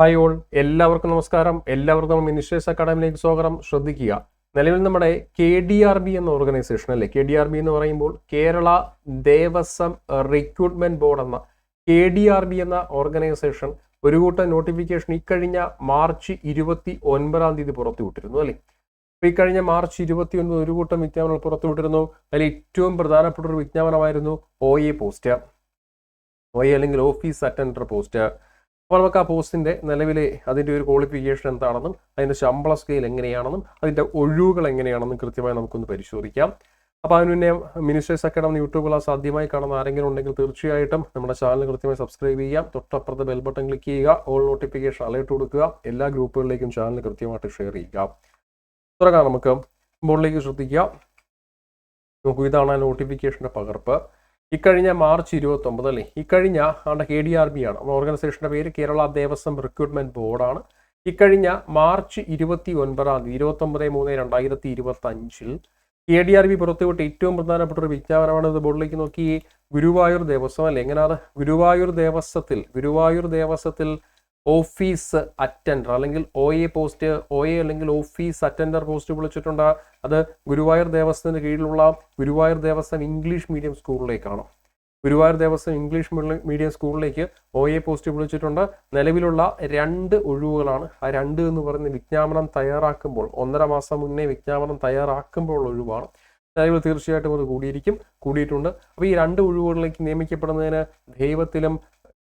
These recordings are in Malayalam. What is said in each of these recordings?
ഹായ് ഓൾ എല്ലാവർക്കും നമസ്കാരം. എല്ലാവർക്കും മിനിസ്റ്റേഴ്സ് അക്കാഡമിയിലേക്ക് സ്വാഗതം. ശ്രദ്ധിക്കുക. നിലവിൽ നമ്മുടെ കെ ഡി ആർ ബി എന്ന ഓർഗനൈസേഷൻ അല്ലേ? കെ ഡി ആർ ബി എന്ന് പറയുമ്പോൾ കേരള ദേവസ്വം റിക്രൂട്ട്മെന്റ് ബോർഡ് എന്ന കെ ഡി ആർ ബി എന്ന ഓർഗനൈസേഷൻ ഒരു കൂട്ടം നോട്ടിഫിക്കേഷൻ ഇക്കഴിഞ്ഞ മാർച്ച് ഇരുപത്തി ഒൻപതാം തീയതി പുറത്തുവിട്ടിരുന്നു അല്ലേ? അപ്പോൾ ഇക്കഴിഞ്ഞ മാർച്ച് ഇരുപത്തി ഒൻപത് ഒരു കൂട്ടം വിജ്ഞാപനങ്ങൾ പുറത്തുവിട്ടിരുന്നു. അതിൽ ഏറ്റവും പ്രധാനപ്പെട്ട ഒരു വിജ്ഞാപനമായിരുന്നു O A post O A അല്ലെങ്കിൽ ഓഫീസ് അറ്റൻഡർ പോസ്റ്റ് നമുക്ക് ആ പോസ്റ്റിന്റെ നിലവിലെ അതിന്റെ ഒരു ക്വാളിഫിക്കേഷൻ എന്താണെന്നും അതിന്റെ ശമ്പള സ്കെയിൽ എങ്ങനെയാണെന്നും അതിന്റെ ഒഴിവുകൾ എങ്ങനെയാണെന്നും കൃത്യമായി നമുക്കൊന്ന് പരിശോധിക്കാം. അപ്പോൾ അതിന് മുന്നേ മിനിസ്റ്റേഴ്സ് അക്കാഡമി യൂട്യൂബ് ക്ലാസ് ആദ്യമായി കാണുന്ന ആരെങ്കിലും ഉണ്ടെങ്കിൽ തീർച്ചയായിട്ടും നമ്മുടെ ചാനൽ കൃത്യമായി സബ്സ്ക്രൈബ് ചെയ്യാം തൊട്ടപ്പുറത്ത് ബെൽ ബട്ടൺ ക്ലിക്ക് ചെയ്യുക. ഓൾ നോട്ടിഫിക്കേഷൻ അലേർട്ട് കൊടുക്കുക. എല്ലാ ഗ്രൂപ്പുകളിലേക്കും ചാനൽ കൃത്യമായിട്ട് ഷെയർ ചെയ്യുക. തുടങ്ങാം നമുക്ക്. ബോർഡിലേക്ക് ശ്രദ്ധിക്കുക. നോക്കൂ ഇതാണ് നോട്ടിഫിക്കേഷന്റെ പകർപ്പ്. ഇക്കഴിഞ്ഞ മാർച്ച് ഇരുപത്തി ഒമ്പത് അല്ലേ? ഇക്കഴിഞ്ഞ ആണ്ട് കെ ഡി ആർ ബി ആണ്. ഓർഗനൈസേഷന്റെ പേര് കേരള ദേവസ്വം റിക്രൂട്ട്മെന്റ് ബോർഡാണ്. ഇക്കഴിഞ്ഞ മാർച്ച് ഇരുപത്തി ഒൻപതാം തീയതി ഇരുപത്തി ഒമ്പത് മൂന്ന് രണ്ടായിരത്തി ഇരുപത്തി അഞ്ചിൽ കെ ഡി ആർ ബി പുറത്തുവിട്ട ഏറ്റവും പ്രധാനപ്പെട്ട ഒരു വിജ്ഞാപനമാണ് ഇത്. ബോർഡിലേക്ക് നോക്കി ഗുരുവായൂർ ദേവസ്വം അല്ലേ? എങ്ങനെയാണ് ഗുരുവായൂർ ദേവസ്വത്തിൽ ഗുരുവായൂർ ദേവസ്വത്തിൽ ഓഫീസ് അറ്റൻഡർ അല്ലെങ്കിൽ O A post O A അല്ലെങ്കിൽ ഓഫീസ് അറ്റൻഡർ പോസ്റ്റ് വിളിച്ചിട്ടുണ്ട്. അത് ഗുരുവായൂർ ദേവസ്വത്തിന് കീഴിലുള്ള ഗുരുവായൂർ ദേവസ്വം ഇംഗ്ലീഷ് മീഡിയം സ്കൂളിലേക്കാണ്. ഗുരുവായൂർ ദേവസ്വം ഇംഗ്ലീഷ് മീഡിയം സ്കൂളിലേക്ക് ഒ എ പോസ്റ്റ് വിളിച്ചിട്ടുണ്ട്. നിലവിലുള്ള രണ്ട് ഒഴിവുകളാണ്. ആ രണ്ട് എന്ന് പറയുന്ന വിജ്ഞാപനം തയ്യാറാക്കുമ്പോൾ ഒന്നര മാസം മുന്നേ വിജ്ഞാപനം തയ്യാറാക്കുമ്പോൾ ഒഴിവാണ്. നിലവിൽ തീർച്ചയായിട്ടും അത് കൂടിയിരിക്കും കൂടിയിട്ടുണ്ട്. അപ്പോൾ ഈ രണ്ട് ഒഴിവുകളിലേക്ക് നിയമിക്കപ്പെടുന്നതിന് ദൈവത്തിലും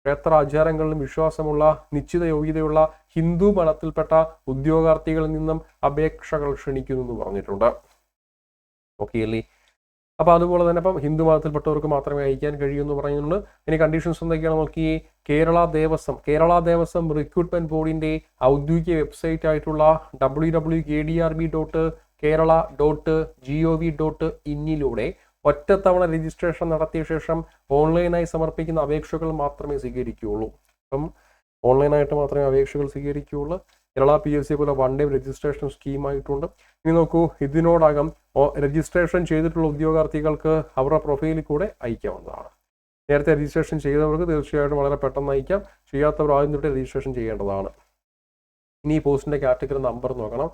ക്ഷേത്ര ആചാരങ്ങളിലും വിശ്വാസമുള്ള നിശ്ചിത യോഗ്യതയുള്ള ഹിന്ദു മതത്തിൽപ്പെട്ട ഉദ്യോഗാർത്ഥികളിൽ നിന്നും അപേക്ഷകൾ ക്ഷണിക്കുന്നു എന്ന് പറഞ്ഞിട്ടുണ്ട്. ഓക്കെ അല്ലേ? അപ്പോൾ അതുപോലെ തന്നെ ഇപ്പം ഹിന്ദു മതത്തിൽപ്പെട്ടവർക്ക് മാത്രമേ അയക്കാൻ കഴിയൂ എന്ന് പറയുന്നുണ്ട്. ഇനി കണ്ടീഷൻസ് എന്തൊക്കെയാണ് നോക്കി? കേരള ദേവസ്വം കേരള ദേവസ്വം റിക്രൂട്ട്മെന്റ് ബോർഡിന്റെ ഔദ്യോഗിക വെബ്സൈറ്റ് ആയിട്ടുള്ള W W K D R B dot Kerala dot G O V dot ഇന്നിലൂടെ ഒറ്റത്തവണ രജിസ്ട്രേഷൻ നടത്തിയ ശേഷം ഓൺലൈനായി സമർപ്പിക്കുന്ന അപേക്ഷകൾ മാത്രമേ സ്വീകരിക്കുകയുള്ളൂ. അപ്പം ഓൺലൈനായിട്ട് മാത്രമേ അപേക്ഷകൾ സ്വീകരിക്കുകയുള്ളൂ. കേരള പി എസ് സി പോലെ വൺ ഡേ രജിസ്ട്രേഷൻ സ്കീമായിട്ടുണ്ട്. ഇനി നോക്കൂ ഇതിനോടകം രജിസ്ട്രേഷൻ ചെയ്തിട്ടുള്ള ഉദ്യോഗാർത്ഥികൾക്ക് അവരുടെ പ്രൊഫൈലിൽ കൂടെ അയക്കാവുന്നതാണ്. നേരത്തെ രജിസ്ട്രേഷൻ ചെയ്തവർക്ക് തീർച്ചയായിട്ടും വളരെ പെട്ടെന്ന് അയക്കാം. ചെയ്യാത്തവർ ആദ്യം തൊട്ട് രജിസ്ട്രേഷൻ ചെയ്യേണ്ടതാണ്. ഇനി ഈ പോസ്റ്റിന്റെ കാറ്റഗറി നമ്പർ നോക്കണം.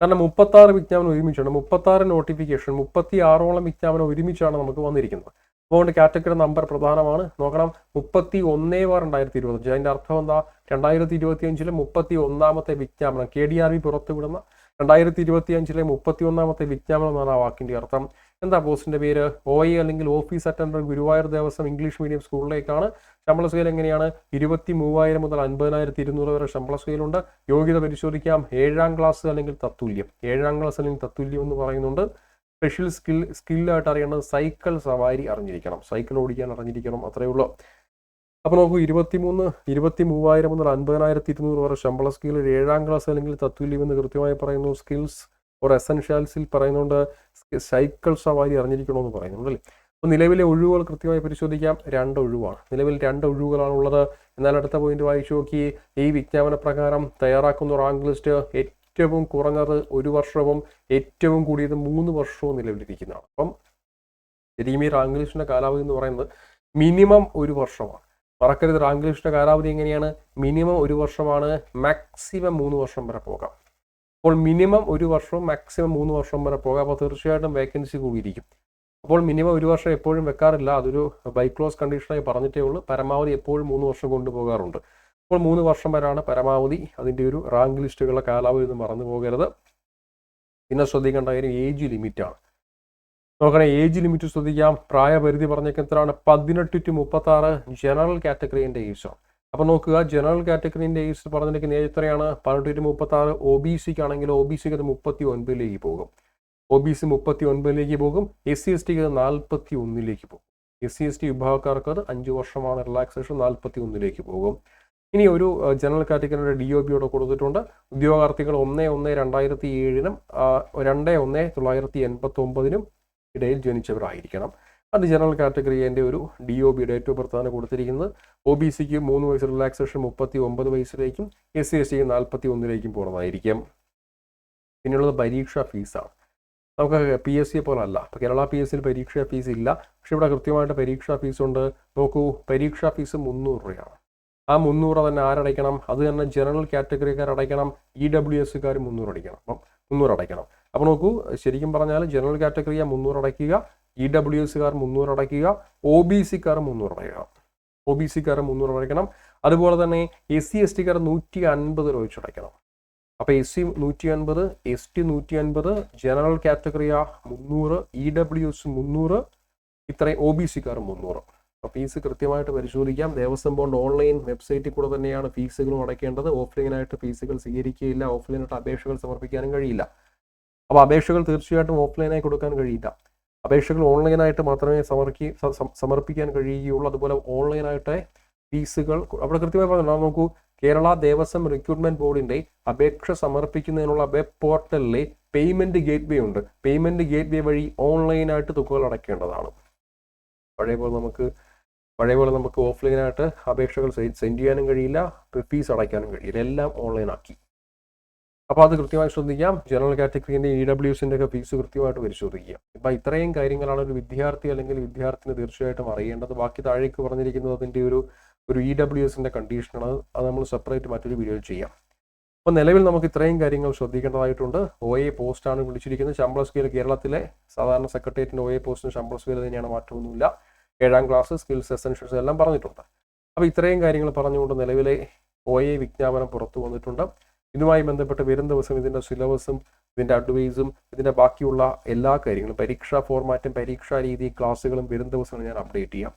കാരണം മുപ്പത്താറ് വിജ്ഞാപനം ഒരുമിച്ചാണ്. മുപ്പത്താറ് നോട്ടിഫിക്കേഷൻ മുപ്പത്തി ആറോളം വിജ്ഞാപനം ഒരുമിച്ചാണ് നമുക്ക് വന്നിരിക്കുന്നത്. അതുകൊണ്ട് കാറ്റഗറി നമ്പർ പ്രധാനമാണ്. നോക്കണം മുപ്പത്തി ഒന്നേ വാർ രണ്ടായിരത്തി ഇരുപത്തഞ്ച് അതിന്റെ അർത്ഥം എന്താ? രണ്ടായിരത്തി ഇരുപത്തി അഞ്ചിലെ മുപ്പത്തി ഒന്നാമത്തെ വിജ്ഞാപനം കെ ഡി ആർ ബി പുറത്തുവിടുന്ന രണ്ടായിരത്തി ഇരുപത്തി അഞ്ചിലെ മുപ്പത്തി ഒന്നാമത്തെ വിജ്ഞാപനം എന്നാണ് ആ വാക്കിന്റെ അർത്ഥം. എന്താ പോസ്റ്റിന്റെ പേര്? ഒ എ അല്ലെങ്കിൽ office attendant Guruvayur Devaswom English medium സ്കൂളിലേക്കാണ്. ശമ്പള സ്കെയിൽ എങ്ങനെയാണ്? ഇരുപത്തി മൂവായിരം മുതൽ അൻപതിനായിരത്തി ഇരുന്നൂറ് വരെ ശമ്പള സ്കെയിലുണ്ട് യോഗ്യത പരിശോധിക്കാം. ഏഴാം ക്ലാസ് അല്ലെങ്കിൽ തത്തുല്യം. ഏഴാം ക്ലാസ് അല്ലെങ്കിൽ തത്തുല്യം എന്ന് പറയുന്നുണ്ട്. സ്പെഷ്യൽ സ്കിൽ സ്കില്ലായിട്ട് അറിയേണ്ടത് സൈക്കിൾ സവാരി അറിഞ്ഞിരിക്കണം. സൈക്കിൾ ഓടിക്കാൻ അറിഞ്ഞിരിക്കണം. അത്രയേ ഉള്ളൂ. അപ്പോൾ നോക്കൂ ഇരുപത്തിമൂന്ന് ഇരുപത്തി മൂവായിരം മുതൽ അൻപതിനായിരത്തി ഇരുന്നൂറ് വരെ ശമ്പള സ്കിൽ ഏഴാം ക്ലാസ് അല്ലെങ്കിൽ തത്തുല്യം എന്ന് കൃത്യമായി പറയുന്നു. സ്കിൽസ് ഓർ എസെൻഷ്യൽസിൽ പറയുന്നുണ്ട്. സൈക്കിൾ സവാരി അറിഞ്ഞിരിക്കണമെന്ന് പറയുന്നുണ്ട് അല്ലേ? അപ്പോൾ നിലവിലെ ഒഴിവുകൾ കൃത്യമായി പരിശോധിക്കാം. രണ്ട് ഒഴിവാണ്. നിലവിൽ രണ്ട് ഒഴിവുകളാണുള്ളത്. എന്നാൽ അടുത്ത പോയിന്റ് വായിച്ചു നോക്കി. ഈ വിജ്ഞാപന പ്രകാരം തയ്യാറാക്കുന്ന റാങ്ക് ലിസ്റ്റ് ഏറ്റവും കുറഞ്ഞത് ഒരു വർഷവും ഏറ്റവും കൂടിയത് മൂന്ന് വർഷവും നിലവിലിരിക്കുന്നതാണ്. അപ്പം റാങ്ക് ലിസ്റ്റിന്റെ കാലാവധി എന്ന് പറയുന്നത് മിനിമം ഒരു വർഷമാണ്. മറക്കരുത് ലിസ്റ്റിന്റെ കാലാവധി എങ്ങനെയാണ്? മിനിമം ഒരു വർഷമാണ് മാക്സിമം മൂന്ന് വർഷം വരെ പോകാം. അപ്പോൾ മിനിമം ഒരു വർഷവും മാക്സിമം മൂന്ന് വർഷം വരെ പോകാം. അപ്പോൾ തീർച്ചയായിട്ടും വേക്കൻസി കൂടിയിരിക്കും. അപ്പോൾ മിനിമം ഒരു വർഷം എപ്പോഴും വെക്കാറില്ല. അതൊരു ബൈക്ലോസ് കണ്ടീഷനായി പറഞ്ഞിട്ടേ ഉള്ളൂ. പരമാവധി എപ്പോഴും മൂന്ന് വർഷം കൊണ്ടുപോകാറുണ്ട്. അപ്പോൾ മൂന്ന് വർഷം വരെയാണ് പരമാവധി അതിന്റെ ഒരു റാങ്ക് ലിസ്റ്റുകളുടെ കാലാവധി ഒന്നും മറന്നു പോകരുത്. പിന്നെ ശ്രദ്ധിക്കേണ്ട കാര്യം ഏജ് ലിമിറ്റാണ്. നോക്കണേ ഏജ് ലിമിറ്റ് ശ്രദ്ധിക്കാം. പ്രായപരിധി പറഞ്ഞൊക്കെ എത്രയാണ്? പതിനെട്ട് ടു മുപ്പത്തി ആറ് ജനറൽ കാറ്റഗറീന്റെ ഏജാണ്. അപ്പോൾ നോക്കുക ജനറൽ കാറ്റഗറീന്റെ ഏജ് പറഞ്ഞിരിക്കുന്ന ഏജ് എത്രയാണ്? പതിനെട്ട് ടു മുപ്പത്തി ആറ് ഒ ബി സിക്ക് ആണെങ്കിൽ ഒ ബി സിക്ക് അത് മുപ്പത്തി ഒൻപതിലേക്ക് പോകും. ഒ ബി സി മുപ്പത്തി ഒൻപതിലേക്ക് പോകും എസ് സി എസ് ടിക്ക് അത് നാൽപ്പത്തി ഒന്നിലേക്ക് പോകും. എസ് സി എസ് ടി വിഭാഗക്കാർക്ക് അത് അഞ്ച് വർഷമാണ് റിലാക്സേഷൻ നാൽപ്പത്തി ഒന്നിലേക്ക് പോകും. ഇനി ഒരു ജനറൽ കാറ്റഗറിയുടെ ഡി ഒ ബിയോടെ കൊടുത്തിട്ടുണ്ട്. ഉദ്യോഗാർത്ഥികൾ ഒന്ന് ഒന്ന് രണ്ടായിരത്തി ഏഴിനും രണ്ട് ഒന്ന് തൊള്ളായിരത്തി എൺപത്തി ഒമ്പതിനും ഇടയിൽ ജനിച്ചവരായിരിക്കണം. അത് ജനറൽ കാറ്റഗറിയുടെ ഒരു D O B date of ബർത്താണ് കൊടുത്തിരിക്കുന്നത്. ഒ ബി സിക്ക് മൂന്ന് വയസ്സ് റിലാക്സേഷൻ മുപ്പത്തി ഒമ്പത് വയസ്സിലേക്കും എസ് സി എസ് ടിക്ക് നാൽപ്പത്തി ഒന്നിലേക്കും പോകുന്നതായിരിക്കും. പിന്നെയുള്ളത് പരീക്ഷാ ഫീസാണ്. നമുക്ക് പി എസ് സി പോലെ അല്ല ഇപ്പോൾ കേരള പി എസ് സിയിൽ പരീക്ഷാ ഫീസ് ഇല്ല. പക്ഷെ ഇവിടെ കൃത്യമായിട്ട് പരീക്ഷാ ഫീസ് ഉണ്ട് നോക്കൂ പരീക്ഷാ ഫീസ് മുന്നൂറ് രൂപയാണ്. ആ മുന്നൂറ് തന്നെ ആരടയ്ക്കണം? അത് തന്നെ ജനറൽ കാറ്റഗറിക്കാർ അടയ്ക്കണം. ഇ ഡബ്ല്യു എസ്സുകാർ മുന്നൂറ് അടയ്ക്കണം. അപ്പം മുന്നൂറ് അടയ്ക്കണം. അപ്പോൾ നോക്കൂ ശരിക്കും പറഞ്ഞാൽ ജനറൽ കാറ്റഗറിയ മുന്നൂറ് അടയ്ക്കുക ഇ ഡബ്ല്യു എസ്സുകാർ മുന്നൂറ് അടയ്ക്കുക ഒ ബി സിക്കാർ മുന്നൂറ് അടയ്ക്കണം ഒ ബി സിക്കാർ മുന്നൂറ് അടയ്ക്കണം. അതുപോലെ തന്നെ എസ് സി എസ് ടിക്കാർ നൂറ്റി അൻപത് രൂപ വെച്ച് അടയ്ക്കണം. അപ്പോൾ എസ് സി നൂറ്റി അൻപത് എസ് ടി നൂറ്റി അൻപത് ജനറൽ കാറ്റഗറിയ മുന്നൂറ് ഇ ഡബ്ല്യു എസ് മുന്നൂറ് ഇത്രയും ഒ ബി സിക്കാർ മുന്നൂറ്. അപ്പോൾ ഫീസ് കൃത്യമായിട്ട് പരിശോധിക്കാം. ദേവസ്വം ബോണ്ട് ഓൺലൈൻ വെബ്സൈറ്റിൽ കൂടെ തന്നെയാണ് ഫീസുകളും അടയ്ക്കേണ്ടത്. ഓഫ്ലൈനായിട്ട് ഫീസുകൾ സ്വീകരിക്കുകയില്ല. ഓഫ്ലൈനായിട്ട് അപേക്ഷകൾ സമർപ്പിക്കാനും കഴിയില്ല. അപ്പോൾ അപേക്ഷകൾ തീർച്ചയായിട്ടും ഓഫ്ലൈനായി കൊടുക്കാൻ കഴിയില്ല. അപേക്ഷകൾ ഓൺലൈനായിട്ട് മാത്രമേ സമർപ്പി സ- സം- സമർപ്പിക്കാൻ കഴിയുകയുള്ളൂ. അതുപോലെ ഓൺലൈനായിട്ട് ഫീസുകൾ അവിടെ കൃത്യമായി പറഞ്ഞു നോക്കൂ കേരള ദേവസ്വം റിക്രൂട്ട്മെന്റ് ബോർഡിന്റെ അപേക്ഷ സമർപ്പിക്കുന്നതിനുള്ള വെബ് പോർട്ടലിലെ പേയ്മെന്റ് ഗേറ്റ് വേ ഉണ്ട്. പേയ്മെന്റ് ഗേറ്റ് വേ വഴി ഓൺലൈനായിട്ട് തുകകൾ അടയ്ക്കേണ്ടതാണ്. പഴയ പോലെ നമുക്ക് പഴയ പോലെ നമുക്ക് ഓഫ്ലൈനായിട്ട് അപേക്ഷകൾ സെൻഡ് ചെയ്യാനും കഴിയില്ല ഫീസ് അടയ്ക്കാനും കഴിയില്ല. എല്ലാം ഓൺലൈനാക്കി. അപ്പോൾ അത് കൃത്യമായി ശ്രദ്ധിക്കാം. ജനറൽ കാറ്റഗറിന്റെ ഇ ഡബ്ല്യുസിന്റെ ഒക്കെ ഫീസ് കൃത്യമായിട്ട് പരിശോധിക്കുക. അപ്പോൾ ഇത്രയും കാര്യങ്ങളാണ് ഒരു വിദ്യാർത്ഥി അല്ലെങ്കിൽ വിദ്യാർത്ഥിനി തീർച്ചയായിട്ടും അറിയേണ്ടത്. ബാക്കി താഴേക്ക് പറഞ്ഞിരിക്കുന്നത് അതിന്റെ ഒരു ഒരു ഇ ഡബ്ല്യു എസിന്റെ കണ്ടീഷനാണ്. അത് നമ്മൾ സെപ്പറേറ്റ് മറ്റൊരു വീഡിയോ ചെയ്യാം. അപ്പോൾ നിലവിൽ നമുക്ക് ഇത്രയും കാര്യങ്ങൾ ശ്രദ്ധിക്കേണ്ടതായിട്ടുണ്ട്. ഒ എ പോസ്റ്റാണ് വിളിച്ചിരിക്കുന്നത്. ശമ്പള സ്കെയിൽ കേരളത്തിലെ സാധാരണ സെക്രട്ടേറിയറ്റിന്റെ ഒ എ പോസ്റ്റിന് ശമ്പള സ്കെയിൽ തന്നെയാണ് മാറ്റമൊന്നുമില്ല. ഏഴാം ക്ലാസ് സ്കിൽസ് എസെൻഷ്യൽസ് എല്ലാം പറഞ്ഞിട്ടുണ്ട്. അപ്പോൾ ഇത്രയും കാര്യങ്ങൾ പറഞ്ഞുകൊണ്ട് നിലവിലെ ഒ എ വിജ്ഞാപനം പുറത്തു വന്നിട്ടുണ്ട്. ഇതുമായി ബന്ധപ്പെട്ട് വരും ദിവസം ഇതിന്റെ സിലബസും ഇതിന്റെ അഡ്വൈസും ഇതിന്റെ ബാക്കിയുള്ള എല്ലാ കാര്യങ്ങളും പരീക്ഷാ ഫോർമാറ്റും പരീക്ഷാ രീതി ക്ലാസ്സുകളും വരും ദിവസം ഞാൻ അപ്ഡേറ്റ് ചെയ്യാം.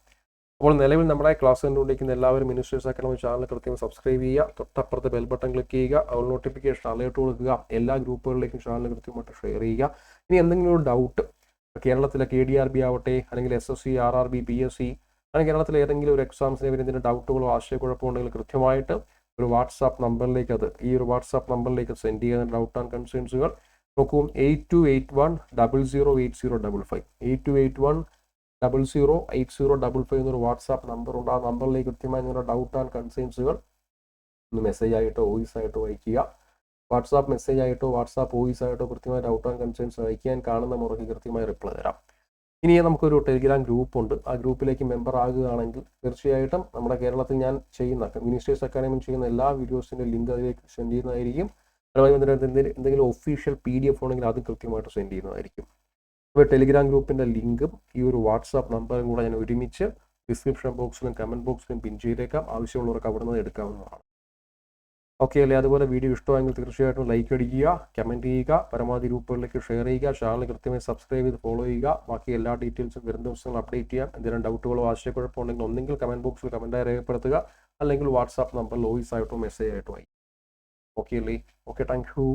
അപ്പോൾ നിലവിൽ നമ്മുടെ ക്ലാസ് കണ്ടുകൊണ്ടിരിക്കുന്ന എല്ലാവരും മിനിസ്റ്റേഴ്സ് അക്കാഡമി ചാനൽ കൃത്യം സബ്സ്ക്രൈബ് ചെയ്യുക തൊട്ടപ്പുറത്ത് ബെൽ ബട്ടൺ ക്ലിക്ക് ചെയ്യുക അവൾ നോട്ടിഫിക്കേഷൻ അലേർട്ട് കൊടുക്കുക എല്ലാ ഗ്രൂപ്പുകളിലേക്കും ചാനൽ കൃത്യമായിട്ട് ഷെയർ ചെയ്യുക. ഇനി എന്തെങ്കിലും ഡൗട്ട് കേരളത്തിലെ കെ ഡി ആർ ബി ആവട്ടെ അല്ലെങ്കിൽ S S C R R B P S C അല്ലെങ്കിൽ കേരളത്തിലെ ഏതെങ്കിലും ഒരു എക്സാംസിനെ വരുന്നതിന് ഡൗട്ടുകളോ ആശയക്കുഴപ്പമോ ഉണ്ടെങ്കിൽ കൃത്യമായിട്ട് ഒരു വാട്സാപ്പ് നമ്പറിലേക്ക് അത് ഈ ഒരു വാട്സാപ്പ് നമ്പറിലേക്ക് സെൻഡ് ചെയ്യുന്ന ഡൗട്ട് ആൻഡ് കൺസേൺസുകൾ നോക്കൂ. Eight two eight one double zero eight zero double five eight two eight one double zero eight zero double five എന്നൊരു വാട്സാപ്പ് നമ്പർ ഉണ്ട്. ആ നമ്പറിലേക്ക് കൃത്യമായി നിങ്ങളുടെ ഡൗട്ട് ആൻഡ് കൺസേൺസുകൾ ഒന്ന് മെസ്സേജ് ആയിട്ടോ വോയിസ് ആയിട്ടോ അയക്കുക വാട്സാപ്പ് മെസ്സേജ് ആയിട്ടോ വാട്സാപ്പ് വോയിസ് ആയിട്ടോ കൃത്യമായി ഡൗട്ട് ആൻഡ് കൺസേൺസ് അയക്കാൻ കാണുന്ന മുറയ്ക്ക് കൃത്യമായി റിപ്ലൈ തരാം. ഇനി നമുക്കൊരു ടെലിഗ്രാം ഗ്രൂപ്പ് ഉണ്ട്. ആ ഗ്രൂപ്പിലേക്ക് മെമ്പർ ആകുകയാണെങ്കിൽ തീർച്ചയായിട്ടും നമ്മുടെ കേരളത്തിൽ ഞാൻ ചെയ്യുന്ന മിനിസ്റ്റേഴ്സ് അക്കാഡമി ചെയ്യുന്ന എല്ലാ വീഡിയോസിന്റെ ലിങ്ക് അതിലേക്ക് സെൻഡ് ചെയ്യുന്നതായിരിക്കും. അതുമായി ബന്ധപ്പെട്ട് എന്തെങ്കിലും ഒഫീഷ്യൽ പി ഡി എഫ് ഉണ്ടെങ്കിൽ അത് കൃത്യമായിട്ട് സെൻഡ് ചെയ്യുന്നതായിരിക്കും. അപ്പോൾ ടെലിഗ്രാം ഗ്രൂപ്പിന്റെ ലിങ്കും ഈ ഒരു വാട്സാപ്പ് നമ്പറും കൂടെ ഞാൻ ഒരുമിച്ച് ഡിസ്ക്രിപ്ഷൻ ബോക്സിലും കമന്റ് ബോക്സിലും പിൻ ചെയ്തേക്കാം. ആവശ്യമുള്ളവർക്ക് അവിടെ നിന്ന് എടുക്കാവുന്നതാണ്. ഓക്കെ അല്ലേ? അതുപോലെ വീഡിയോ ഇഷ്ടമായെങ്കിൽ തീർച്ചയായിട്ടും ലൈക്ക് അടിക്കുക കമന്റ് ചെയ്യുക പരമാവധി ഗ്രൂപ്പുകളിലേക്ക് ഷെയർ ചെയ്യുക ചാനൽ കൃത്യമായി സബ്സ്ക്രൈബ് ചെയ്ത് ഫോളോ ചെയ്യുക. ബാക്കി എല്ലാ ഡീറ്റെയിൽസും വരുന്ന ദിവസങ്ങൾ അപ്ഡേറ്റ് ചെയ്യാം. എന്തെങ്കിലും ഡൗട്ടുകളോ ആശയക്കുഴപ്പമോ ഉണ്ടെങ്കിൽ ഒന്നെങ്കിൽ കമന്റ് ബോക്സിൽ കമന്റായി രേഖപ്പെടുത്തുക. അല്ലെങ്കിൽ വാട്സാപ്പ് നമ്പർ ലോയിസ് ആയിട്ടോ മെസ്സേജ് ആയിട്ടോ ആയി. ഓക്കെ അല്ലേ? Okay thank you